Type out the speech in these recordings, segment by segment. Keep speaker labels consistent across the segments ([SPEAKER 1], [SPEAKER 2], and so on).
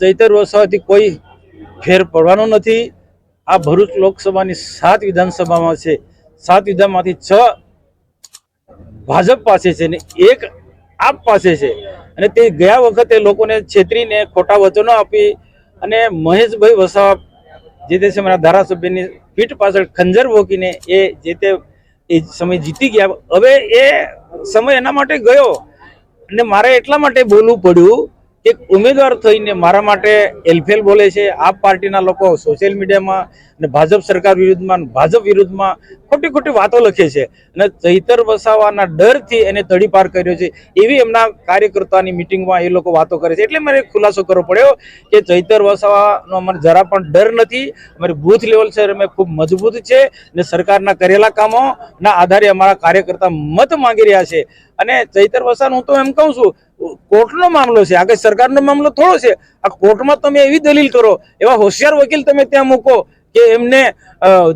[SPEAKER 1] ચૈતર વસાવાથી કોઈ ફેર પડવાનો નથી. આ ભરૂચ લોકસભાની સાત વિધાનસભામાં છે. સાત વિધાનમાંથી છ ભાજપ પાસે છે ને એક આપ પાસે છે. અને તે ગયા વખતે લોકોને છેતરીને ખોટા વચનો આપી અને મહેશભાઈ વસાવા જે તે સમયના ધારાસભ્યની પીઠ પાછળ ખંજર ભોકીને એ જે તે એ સમય જીતી ગયા. હવે એ સમય એના માટે ગયો. અને મારે એટલા માટે બોલવું પડ્યું કે ઉમેદવાર થઈને મારા માટે એલફેલ બોલે છે. આપ પાર્ટીના લોકો સોશિયલ મીડિયામાં અને ભાજપ સરકાર વિરુદ્ધમાં ભાજપ વિરુદ્ધમાં ખોટી ખોટી વાતો લખે છે. અને ચૈતર વસાવાના ડરથી એને તડીપાર કર્યો છે. એવી એમના કાર્યકર્તાની મિટિંગમાં એ લોકો વાતો કરે છે. એટલે મારે ખુલાસો કરવો પડ્યો કે ચૈતર વસાવાનો અમારે જરા પણ ડર નથી. અમારી બૂથ લેવલ છે, અમે ખૂબ મજબૂત છે ને સરકારના કરેલા કામોના આધારે અમારા કાર્યકર્તા મત માંગી રહ્યા છે. અને ચૈતર વસાવાનું હું તો એમ કહું છું, કોર્ટનો મામલો છે. આગળ સરકારનો મામલો થોડો છે. આ કોર્ટમાં તમે એવી દલીલ કરો, એવા હોશિયાર વકીલ તમે ત્યાં મૂકો કે એમને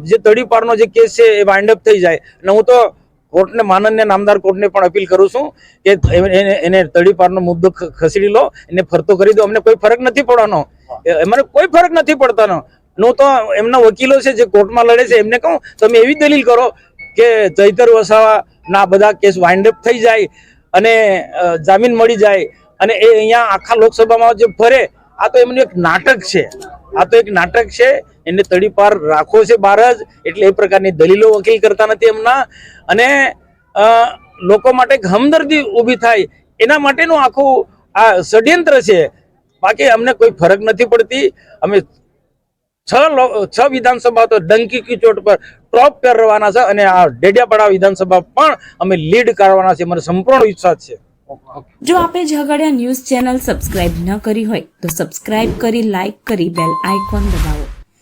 [SPEAKER 1] જે તડીપારનો જે કેસ છે એ વાઇન્ડ અપ થઈ જાય. અને હું તો કોર્ટને, માનન્ય નામદાર કોર્ટને પણ અપીલ કરું છું કે એને- તડીપારનો મુદ્દો ખસેડી લો, એને ફરતો કરી દો. અમને કોઈ ફરક નથી પડવાનો. અમને કોઈ ફરક નથી પડતાનો. હું તો એમના વકીલો છે જે કોર્ટમાં લડે છે, એમને કહું, તમે એવી દલીલ કરો કે ચૈતર વસાવાના બધા કેસ વાઇન્ડ અપ થઈ જાય અને જામીન મળી જાય અને એ અહીંયા આખા લોકસભામાં જે ફરે, આ તો એમનું એક નાટક છે. આ તો એક નાટક છે એને તડીપાર રાખો છે બહાર જ એટલે એ પ્રકારની દલીલો વકીલ કરતા નથી એમના. અને લોકો માટે હમદર્દી ઊભી થાય. એના માટેનું આખું આ ષડયંત્ર છે. બાકી અમને કોઈ ફરક નથી પડતી. અમે છ છ વિધાનસભા તો ડંકી કી ચોટ પર ટોપ પર છે અને આ ડેડિયાપાડા વિધાનસભા પણ અમે લીડ કરવાના છે મને સંપૂર્ણ વિશ્વાસ છે.
[SPEAKER 2] જો આપે ઝઘડિયા ન્યૂઝ ચેનલ સબસ્ક્રાઇબ ન કરી હોય તો સબસ્ક્રાઇબ કરી, લાઇક કરી, બેલ આઇકોન દબાવો.